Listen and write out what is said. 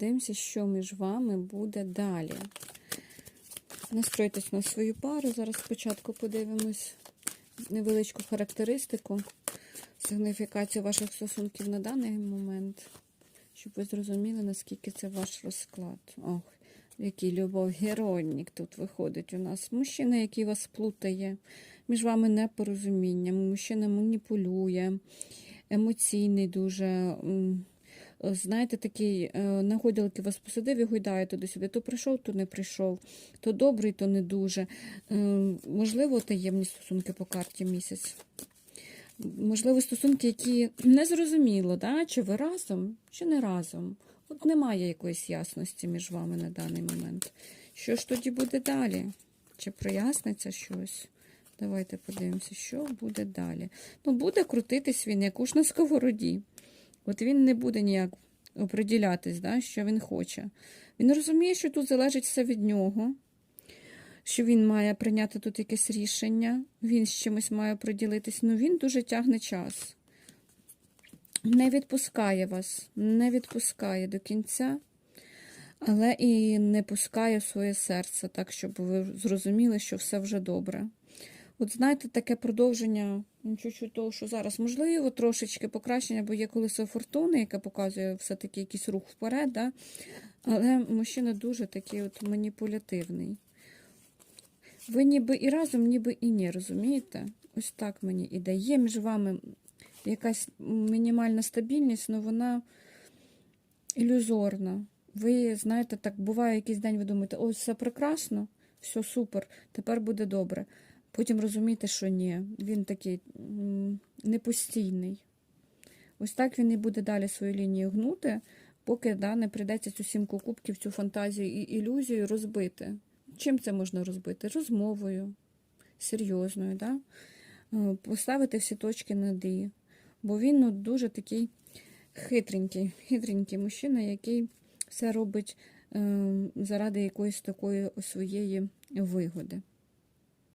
Дивимося, що між вами буде далі. Настройтесь на свою пару. Зараз спочатку подивимось невеличку характеристику, сигніфікацію ваших стосунків на даний момент, щоб ви зрозуміли, наскільки це ваш розклад. Ох, який любов героїнік тут виходить у нас. Мужчина, який вас плутає, між вами непорозуміння, мужчина маніпулює, емоційний дуже. М, Знаєте, такий е, на гойдалки вас посадив і гойдає туди-сюди. То прийшов, то не прийшов, то добрий, то не дуже. Е, Можливо, таємні стосунки по карті місяць. Можливо, стосунки, які незрозуміло, да? чи ви разом, чи не разом. От немає якоїсь ясності між вами на даний момент. Що ж тоді буде далі? Чи проясниться щось? Давайте подивимося, що буде далі. Ну, буде крутитись він, як уж на сковороді. От він не буде ніяк оприділятись, да, що він хоче. Він розуміє, що тут залежить все від нього, що він має прийняти тут якесь рішення, він з чимось має приділитись, ну він дуже тягне час. Не відпускає вас, не відпускає до кінця, але і не пускає в своє серце, так, щоб ви зрозуміли, що все вже добре. От знаєте, таке продовження чуть-чуть того, що зараз можливо, трошечки покращення, бо є колесо фортуни, яке показує все-таки якийсь рух вперед, да? але мужчина дуже такий от маніпулятивний. Ви ніби і разом, ніби і ні, розумієте? Ось так мені іде. Є між вами якась мінімальна стабільність, але вона ілюзорна. Ви знаєте, так буває якийсь день, ви думаєте, ось все прекрасно, все супер, тепер буде добре. Потім розумієте, що ні, він такий непостійний. Ось так він і буде далі свою лінію гнути, поки да, не прийдеться цю сімку кубків, цю фантазію і ілюзію розбити. Чим це можна розбити? Розмовою серйозною, да? Е, поставити всі точки над «і». Бо він ну, дуже такий хитренький, хитренький мужчина, який все робить е, заради якоїсь такої своєї вигоди.